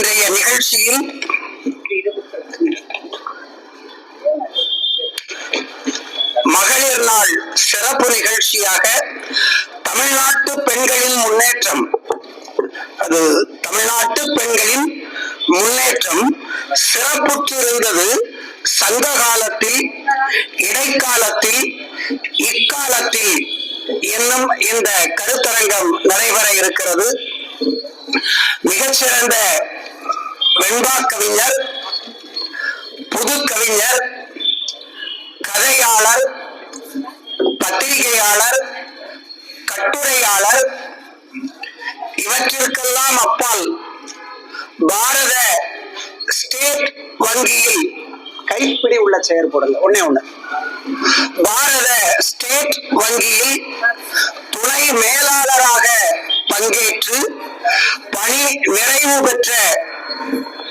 இன்றைய நிகழ்ச்சியில் மகளிர் நாள் சிறப்பு நிகழ்ச்சியாக தமிழ்நாட்டு பெண்களின் முன்னேற்றம் அது தமிழ்நாட்டு பெண்களின் முன்னேற்றம் சிறப்புற்றிருந்தது சங்க காலத்தில் இடைக்காலத்தில் இக்காலத்தில் என்னும் இந்த கருத்தரங்கம் நடைபெற இருக்கிறது. மிகச்சிறந்த வெண்பா கவிஞர் புது கவிஞர் கதையாளர் பத்திரிகையாளர் கட்டுரையாளர் இவற்றிற்கெல்லாம் அப்பால் பாரத ஸ்டேட் வங்கியில் கைப்பிடி உள்ள செயற்படுங்க ஒன்னே ஒண்ணு. பாரத ஸ்டேட் வங்கியில் துணை மேலாளராக பங்கேற்று பணி நிறைவு பெற்ற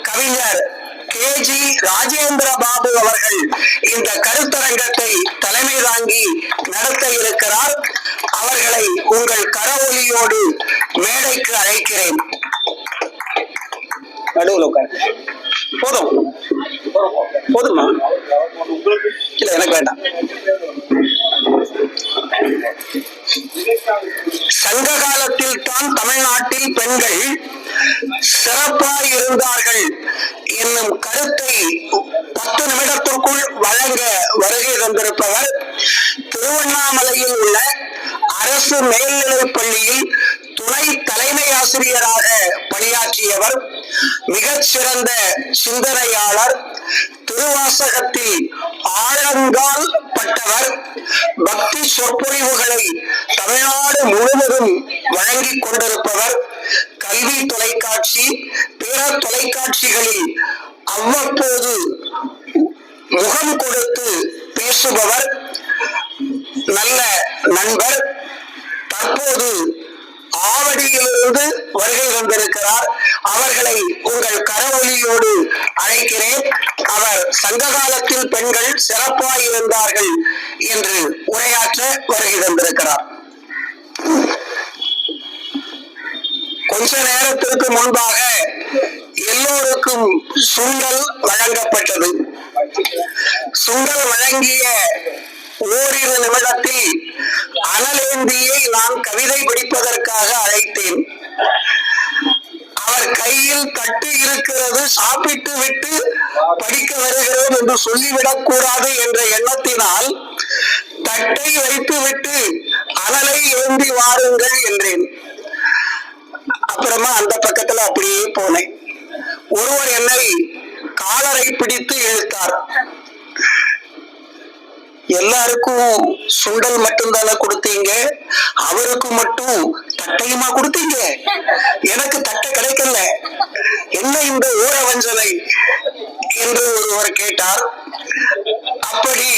கவிஞர் கே ஜி ராஜேந்திர பாபு அவர்கள் இந்த கருத்தரங்கத்தை தலைமை தாங்கி நடத்த இருக்கிறார். அவர்களை உங்கள் கரவொலியோடு மேடைக்கு அழைக்கிறேன். நடுவில் உட்காரு. போதும். போதுமா? இல்ல எனக்கு வேண்டாம். சங்க காலத்தில் தான் தமிழ்நாட்டில் பெண்கள் சிறப்பாய் இருந்தார்கள் என்னும் கருத்தை பத்து நிமிடத்திற்குள் வழங்க வருகை தந்திருப்பவர் திருவண்ணாமலையில் உள்ள அரசு மேல்நிலைப் பள்ளியில் துணை தலைமை ஆசிரியராக பணியாற்றியவர் மிகச் சிறந்த சிந்தனையாளர் திருவாசகத்தில் ஆழங்கால் பட்டவர். பக்தி சொற்பொழிவுகளை தமிழ்நாடு முழுவதும் வழங்கிக் கொண்டிருப்பவர். கல்வி தொலைக்காட்சி பிற தொலைக்காட்சிகளில் அவ்வப்போது முகம் கொடுத்து பேசுபவர். நல்ல நண்பர். தற்போது ஆவடியிலிருந்து வருகை வந்திருக்கிறார் அவர்களை உங்கள் கரவொலியோடு அழைக்கிறேன். அவர் சங்க காலத்தில் பெண்கள் சிறப்பாய் இருந்தார்கள் என்று உரையாற்ற வருகை தந்திருக்கிறார். கொஞ்ச நேரத்திற்கு முன்பாக எல்லோருக்கும் சுண்டல் வழங்கப்பட்டது. சுண்டல் வழங்கிய ஓரிரு நிமிடத்தில் அனலேந்தியை நான் கவிதை படிப்பதற்காக அழைத்தேன். அவர் கையில் தட்டு இருக்கிறது சாப்பிட்டு விட்டு படிக்க வருகிறோம் என்று சொல்லிவிடக் கூடாது என்ற எண்ணத்தினால் தட்டை வைத்து விட்டு அனலை ஏந்தி வாருங்கள் என்றேன். அப்புறமா அந்த பக்கத்துல அப்படியே போனேன். ஒருவர் என்னை காலரை பிடித்து இழுத்தார். எல்லாருக்கும் சுண்டல் மட்டும்தானே கொடுத்தீங்க. அவருக்கு மட்டும் தட்டையுமா கொடுத்தீங்க. எனக்கு தட்டை கிடைக்கல. என்ன இந்த ஊர வஞ்சனை என்று ஒருவர் கேட்டார். அப்படி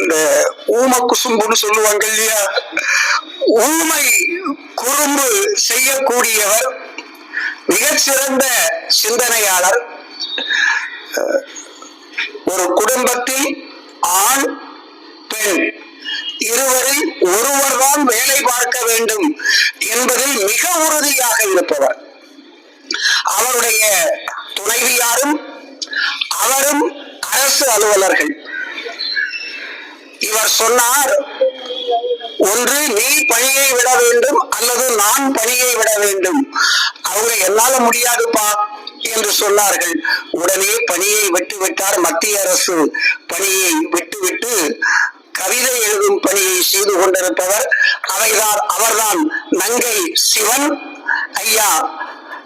இந்த ஊம குசும்புன்னு சொல்லுவாங்க இல்லையா? ஊமை குறும்பு செய்யக்கூடியவர் மிகச்சிறந்த சிந்தனையாளர் ஒரு குடும்பத்தில் ஆண் பெண். இருவரில் ஒருவர் தான் வேலை பார்க்க வேண்டும் என்பதில் மிக உறுதியாக இருப்பவர். அவருடைய துணைவியாரும் அவரும் அரசு அலுவலர்கள். இவர் சொன்னார் ஒன்று நீ பணியை விட வேண்டும் அல்லது நான் பணியை விட வேண்டும். அவங்க என்னால முடியாதுப்பா என்று சொன்னார்கள். உடனே பணியை விட்டு விட்டார் மத்திய அரசு. பணியை விட்டுவிட்டு கவிதை எழுதும் பணியை செய்து கொண்டிருப்பவர் அவைதான் அவர்தான் நங்கை சிவன். ஐயா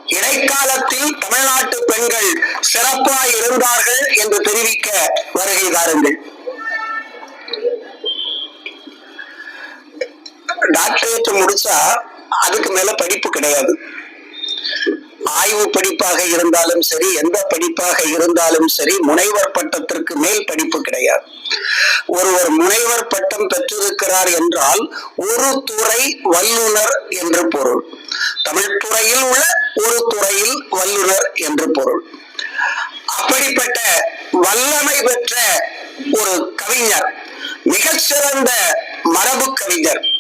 இடைக்காலத்தில் தமிழ்நாட்டு பெண்கள் சிறப்பாய் இருந்தார்கள் என்று தெரிவிக்க வருகை தாருங்கள். டாக்டரேட் முடிச்சா அதுக்கு மேல படிப்பு கிடையாது. ஆய்வு படிப்பாக இருந்தாலும் சரி எந்த படிப்பாக இருந்தாலும் சரி முனைவர் பட்டத்திற்கு மேல் படிப்பு கிடையாது. ஒருவர் முனைவர் பட்டம் பெற்றிருக்கிறார் என்றால் ஒரு துறை வல்லுனர் என்று பொருள். தமிழ் துறையில் உள்ள ஒரு துறையில் வல்லுனர் என்று பொருள். அப்படிப்பட்ட வல்லமை பெற்ற ஒரு கவிஞர் மிகச்சிறந்த மரபு கவிஞர்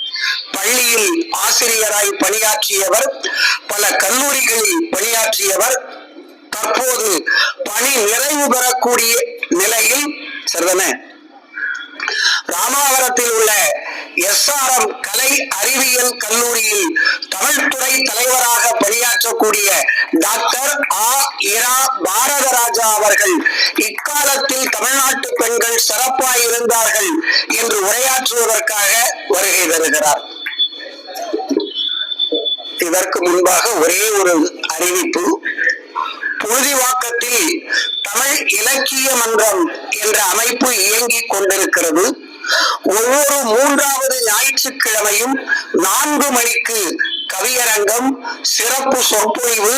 பள்ளியில் ஆசிரியராய் பணியாற்றியவர் பல கல்லூரிகளில் பணியாற்றியவர் தற்போது பணி நிறைவு பெறக்கூடிய நிலையில் சரிதானே? ராமாவரத்தில் உள்ள எஸ்ஆர்எம் கலை அறிவியல் கல்லூரியில் தமிழ்துறை தலைவராக பணியாற்றக்கூடிய டாக்டர் ஆ. இரா. பாரதராஜா அவர்கள் இக்காலத்தில் தமிழ்நாட்டு பெண்கள் சிறப்பாய் இருந்தார்கள் என்று உரையாற்றுவதற்காக வருகை தருகிறார். இதற்கு முன்பாக ஒரே ஒரு அறிவிப்பு. புழுதிவாக்கத்தில் தமிழ் இலக்கிய மன்றம் என்ற அமைப்பு இயங்கிக் கொண்டிருக்கிறது. ஒவ்வொரு மூன்றாவது ஞாயிற்றுக்கிழமையும் நான்கு மணிக்கு கவியரங்கம் சிறப்பு சொற்பொழிவு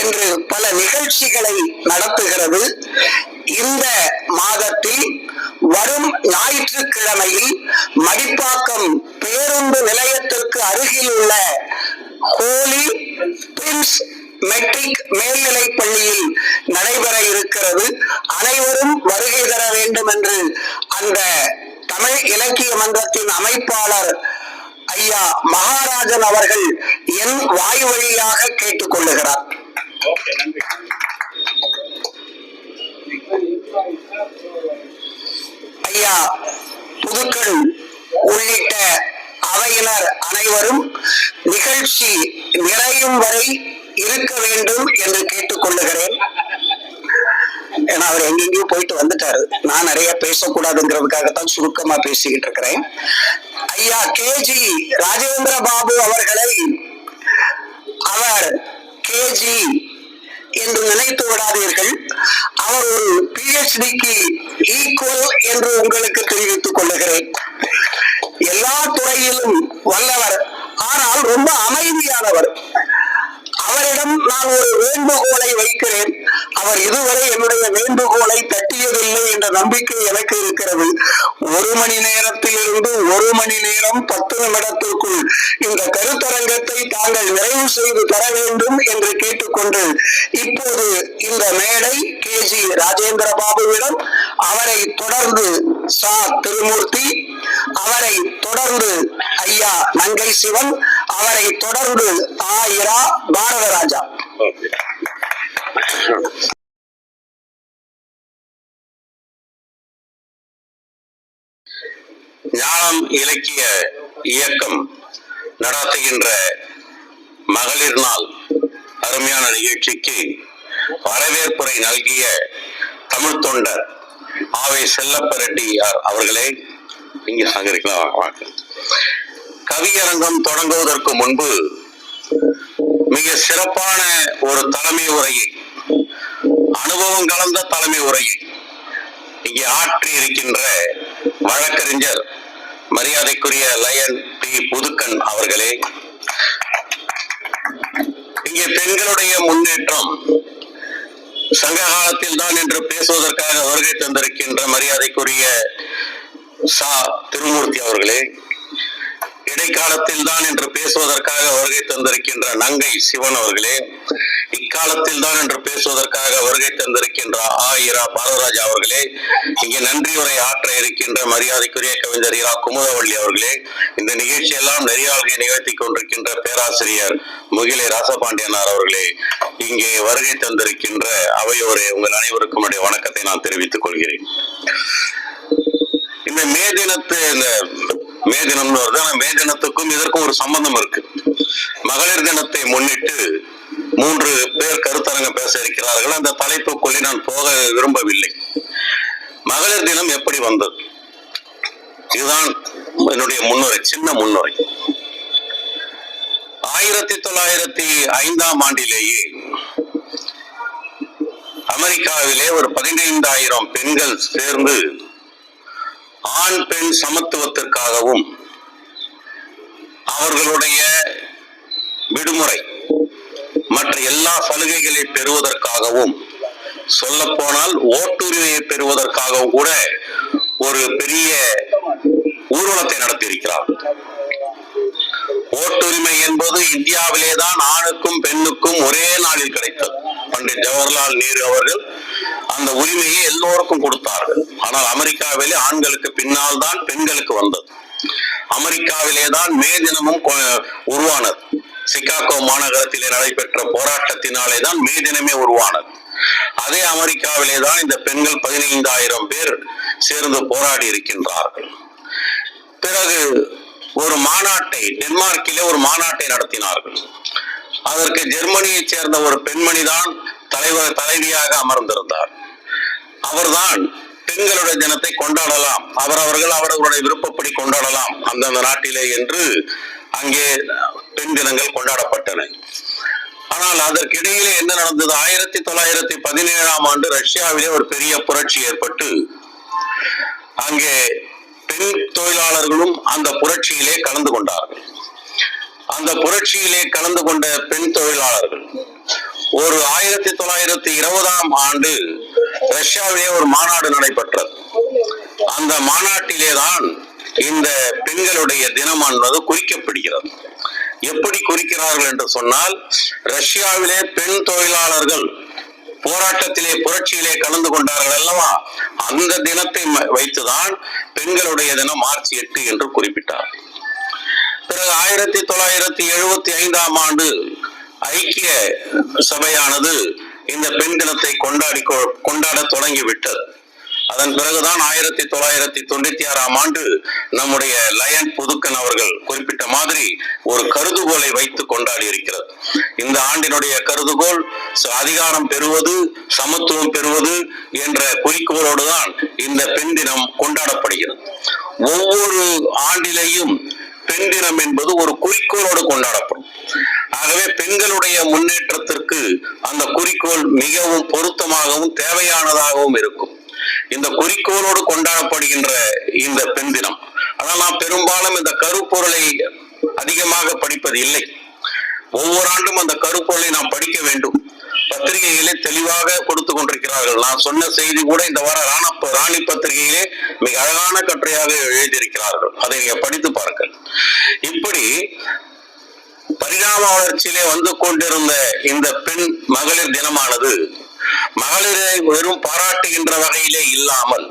என்று பல நிகழ்ச்சிகளை நடத்துகிறது. இந்த மாதத்தில் வரும் ஞாயிற்றுக்கிழமையில் மடிப்பாக்கம் பேருந்து நிலையத்திற்கு அருகில் உள்ள ஹோலி பிரின்ஸ் மெட்ரிக் மேல்நிலை பள்ளியில் நடைபெற இருக்கிறது. அனைவரும் வருகை தர வேண்டும் என்று அந்த தமிழ் இலக்கிய மன்றத்தின் அமைப்பாளர் ஐயா மகாராஜன் அவர்கள் என் வாய் வழியாக கேட்டுக் கொள்ளுகிறார். ஐயா புதுக்கள் உள்ளிட்ட அவையினர் அனைவரும் நிகழ்ச்சி நிறையும் வரை இருக்க வேண்டும் என்று கேட்டுக்கொள்ளுகிறேன் ஏன்னா அவர் எங்கெங்கேயோ போயிட்டு வந்துட்டாரு. நான் நிறைய பேசக்கூடாதுங்கிறதுக்காகத்தான் சுருக்கமா பேசிக்கிட்டு இருக்கிறேன். ஐயா கேஜி ராஜேந்திர பாபு அவர்களை அவர் கேஜி என்று நினைத்து விடாதீர்கள். அவர் ஒரு பிஹெச்டிக்கு ஈக்குவல் என்று உங்களுக்கு தெரிவித்துக் கொள்ளுகிறேன். எல்லா துறையிலும் வல்லவர். ஆனால் ரொம்ப அமைதியானவர். அவரிடம் நான் ஒரு வேண்டுகோளை வைக்கிறேன். அவர் இதுவரை என்னுடைய வேண்டுகோளை தட்டியதில்லை என்ற நம்பிக்கை எனக்கு இருக்கிறது. ஒரு மணி நேரத்திலிருந்து ஒரு மணி நேரம் பத்து நிமிடத்திற்குள் இந்த கருத்தரங்கத்தை தாங்கள் நிறைவு செய்து தர வேண்டும் என்று கேட்டுக்கொண்டு இப்போது இந்த மேடை கே. ஜி. ராஜேந்திர பாபுவிடம் அவரை தொடர்ந்து சா திருமூர்த்தி அவரை தொடர்ந்து ஐயா நங்கை சிவன் அவரை தொடர்ந்து ஆயிரா பாரதராஜா. ஞானம் இலக்கிய இயக்கம் நடத்துகின்ற மகளிர் நாள் அருமையான நிகழ்ச்சிக்கு வரவேற்புரை நல்கிய தமிழ் தொண்டர் ஆவே செல்லப்ப ரெட்டியார் அவர்களே இங்க சங்கரிக்கலாம் வாங்க கவியரங்கம் தொடங்குவதற்கு முன்பு மிக சிறப்பான ஒரு தலைமை உரையை அனுபவம் கலந்த தலைமை உரையை இங்கே ஆற்றி இருக்கின்ற வழக்கறிஞர் மரியாதைக்குரிய லயன் பி புதுக்கன் அவர்களே இங்கே பெண்களுடைய முன்னேற்றம் சங்க காலத்தில் தான் என்று பேசுவதற்காக வருகை தந்திருக்கின்ற மரியாதைக்குரிய சா. திருமூர்த்தி அவர்களே இடைக்காலத்தில் தான் என்று பேசுவதற்காக வருகை தந்திருக்கின்ற நங்கை சிவன் அவர்களே இக்காலத்தில் தான் என்று பேசுவதற்காக வருகை தந்திருக்கின்ற ஆ. இரா பாரதராஜா அவர்களே இங்கே நன்றி உரை ஆற்ற இருக்கின்ற மரியாதைக்குரிய கவிஞர் இரா. குமுதவள்ளி அவர்களே இந்த நிகழ்ச்சி எல்லாம் நெறியாள்கை நிகழ்த்தி கொண்டிருக்கின்ற பேராசிரியர் முகிலை ராசபாண்டியனார் அவர்களே இங்கே வருகை தந்திருக்கின்ற அவையோரே உங்கள் அனைவருக்கும் வணக்கத்தை நான் தெரிவித்துக் கொள்கிறேன். இந்த மே தினத்து இந்த மே தினம்னு வருது ஆனா மே தினத்துக்கும் இதற்கும் ஒரு சம்பந்தம் இருக்கு. மகளிர் தினத்தை முன்னிட்டு மூன்று பேர் கருத்தரங்க பேச இருக்கிறார்கள். அந்த தலைப்புக்குள்ளே நான் போக விரும்பவில்லை. மகளிர் தினம் எப்படி வந்தது? இதுதான் என்னுடைய முன்னுரை சின்ன முன்னுரை. ஆயிரத்தி தொள்ளாயிரத்தி ஐந்தாம் ஆண்டிலேயே அமெரிக்காவிலே ஒரு பதினைந்தாயிரம் பெண்கள் சேர்ந்து ஆண் பெண் சமத்துவத்திற்காகவும் அவர்களுடைய விடுமுறை மற்ற எல்லா சலுகைகளை பெறுவதற்காகவும் சொல்ல போனால் ஓட்டுரிமையை பெறுவதற்காகவும் கூட ஒரு பெரிய ஊர்வலத்தை நடத்தியிருக்கிறார். ஓட்டுரிமை என்பது இந்தியாவிலே தான் ஆணுக்கும் பெண்ணுக்கும் ஒரே நாளில் கிடைத்தது. பண்டிட் ஜவஹர்லால் நேரு அவர்கள் அந்த உரிமையை எல்லோருக்கும் கொடுத்தார்கள். ஆனால் அமெரிக்காவிலே ஆண்களுக்கு பின்னால் தான் பெண்களுக்கு வந்தது. அமெரிக்காவிலே தான் மே தினமும் உருவானது. சிகாகோ மாநகரத்திலே நடைபெற்ற போராட்டத்தினாலே தான் மே தினமே உருவானது. அதே அமெரிக்காவிலே தான் இந்த பெண்கள் பதினைந்தாயிரம் பேர் சேர்ந்து போராடி இருக்கின்றார்கள். பிறகு ஒரு மாநாட்டை டென்மார்க்கிலே ஒரு மாநாட்டை நடத்தினார்கள். அதற்கு ஜெர்மனியைச் சேர்ந்த ஒரு பெண்மணி தான் தலைவர் தலைவியாக அமர்ந்திருந்தார். அவர்தான் பெண்களுடைய தினத்தை கொண்டாடலாம் அவரவர்கள் அவரவருடைய விருப்பப்படி கொண்டாடலாம் அந்தந்த நாட்டிலே என்று அங்கே பெண் தினங்கள் கொண்டாடப்பட்டன. ஆனால் அதற்கிடையிலே என்ன நடந்தது? ஆயிரத்தி தொள்ளாயிரத்தி பதினேழாம் ஆண்டு ரஷ்யாவிலே ஒரு பெரிய புரட்சி ஏற்பட்டு அங்கே பெண் தொழிலாளர்களும் அந்த புரட்சியிலே கலந்து கொண்டார்கள். அந்த புரட்சியிலே கலந்து கொண்ட பெண் தொழிலாளர்கள் ஒரு ஆயிரத்தி தொள்ளாயிரத்தி இருபதாம் ஆண்டு ரஷ்யாவிலே ஒரு மாநாடு நடைபெற்றது. அந்த மாநாட்டிலே தான் இந்த பெண்களுடைய தினமானது குறிக்கப்படுகிறது. எப்படி குறிக்கிறார்கள் என்று சொன்னால் ரஷ்யாவிலே பெண் தொழிலாளர்கள் போராட்டத்திலே புரட்சியிலே கலந்து கொண்டார்கள் அல்லவா? அந்த தினத்தை வைத்துதான் பெண்களுடைய தினம் மார்ச் எட்டு என்று குறிப்பிட்டார். பிறகு ஆயிரத்தி தொள்ளாயிரத்தி எழுபத்தி ஐந்தாம் ஆண்டு ஐக்கிய சபையானது இந்த பெண் தினத்தை கொண்டாடி கொ- கொண்டாட தொடங்கிவிட்டது. அதன் பிறகுதான் ஆயிரத்தி தொள்ளாயிரத்தி தொண்ணூத்தி ஆறாம் ஆண்டு நம்முடைய லயன் புதுக்கன் அவர்கள் குறிப்பிட்ட மாதிரி ஒரு கருதுகோளை வைத்து கொண்டாடி இருக்கிறது இந்த ஆண்டினுடைய கருதுகோள் அதிகாரம் பெறுவது சமத்துவம் பெறுவது என்ற குறிக்கோளோடு தான் இந்த பெண் தினம் கொண்டாடப்படுகிறது. ஒவ்வொரு ஆண்டிலேயும் பெண் தினம் என்பது ஒரு குறிக்கோளோடு கொண்டாடப்படும். ஆகவே பெண்களுடைய முன்னேற்றத்திற்கு அந்த குறிக்கோள் மிகவும் பொருத்தமாகவும் தேவையானதாகவும் இருக்கும். இந்த குறிக்கோளோடு கொண்டாடப்படுகின்ற இந்த பெண் தினம். ஆனால் நாம் பெரும்பாலும் இந்த கருப்பொருளை அதிகமாக படிப்பது இல்லை. ஒவ்வொரு ஆண்டும் அந்த கருப்பொருளை நாம் படிக்க வேண்டும். பத்திரிகைகளே தெளிவாக கொடுத்து கொண்டிருக்கிறார்கள். நான் சொன்ன செய்தி கூட இந்த வார ராணப்ப ராணி பத்திரிகையிலே மிக அழகான கட்டுரையாக எழுதியிருக்கிறார்கள். அதை நீங்க படித்து பாருங்கள். இப்படி பரிணாம வளர்ச்சியிலே வந்து கொண்டிருந்த இந்த பெண் மகளிர் தினமானது மகளிரை வெறும் பாராட்டுகின்ற வகையிலே இல்லாமல்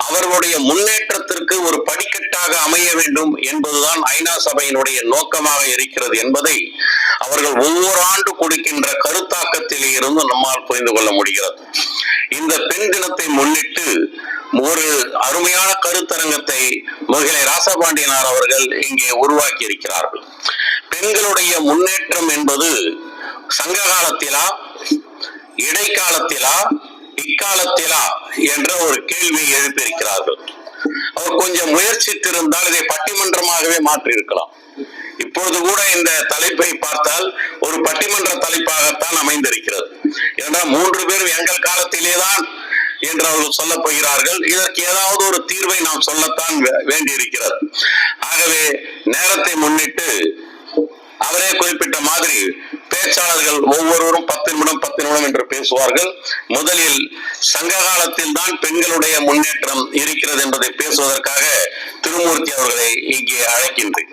அவர்களுடைய முன்னேற்றத்திற்கு ஒரு படிக்கட்டாக அமைய வேண்டும் என்பதுதான் ஐநா சபையினுடைய நோக்கமாக இருக்கிறது என்பதை அவர்கள் ஒவ்வொரு ஆண்டு கொடுக்கின்ற கருத்தாக்கத்திலே இருந்து நம்மால் புரிந்து கொள்ள முடிகிறது. இந்த பெண் தினத்தை முன்னிட்டு ஒரு அருமையான கருத்தரங்கத்தை மகிழை ராசபாண்டியனார் அவர்கள் இங்கே உருவாக்கி இருக்கிறார்கள் பெண்களுடைய முன்னேற்றம் என்பது சங்க காலத்திலா இடைக்காலத்திலா இக்காலத்திலா என்ற ஒரு கேள்வியை எழுப்பியிருக்கிறார்கள். அவர் கொஞ்சம் முயற்சித்திருந்தால் இதை பட்டிமன்றமாகவே மாற்றி இருக்கலாம் இப்பொழுது கூட இந்த தலைப்பை பார்த்தால் ஒரு பட்டிமன்ற தலைப்பாகத்தான் அமைந்திருக்கிறது. என்றால் மூன்று பேரும் எங்கள் காலத்திலேதான் என்று அவர்கள் சொல்லப் போகிறார்கள். இதற்கு ஏதாவது ஒரு தீர்வை நாம் சொல்லத்தான் வேண்டியிருக்கிறது. ஆகவே நேரத்தை முன்னிட்டு அவரே குறிப்பிட்ட மாதிரி பேச்சாளர்கள் ஒவ்வொருவரும் பத்து நிமிடம் பத்து நிமிடம் என்று பேசுவார்கள். முதலில் சங்க காலத்தில் தான் பெண்களுடைய முன்னேற்றம் இருக்கிறது என்பதை பேசுவதற்காக திருமூர்த்தி அவர்களை இங்கே அழைக்கின்றேன்.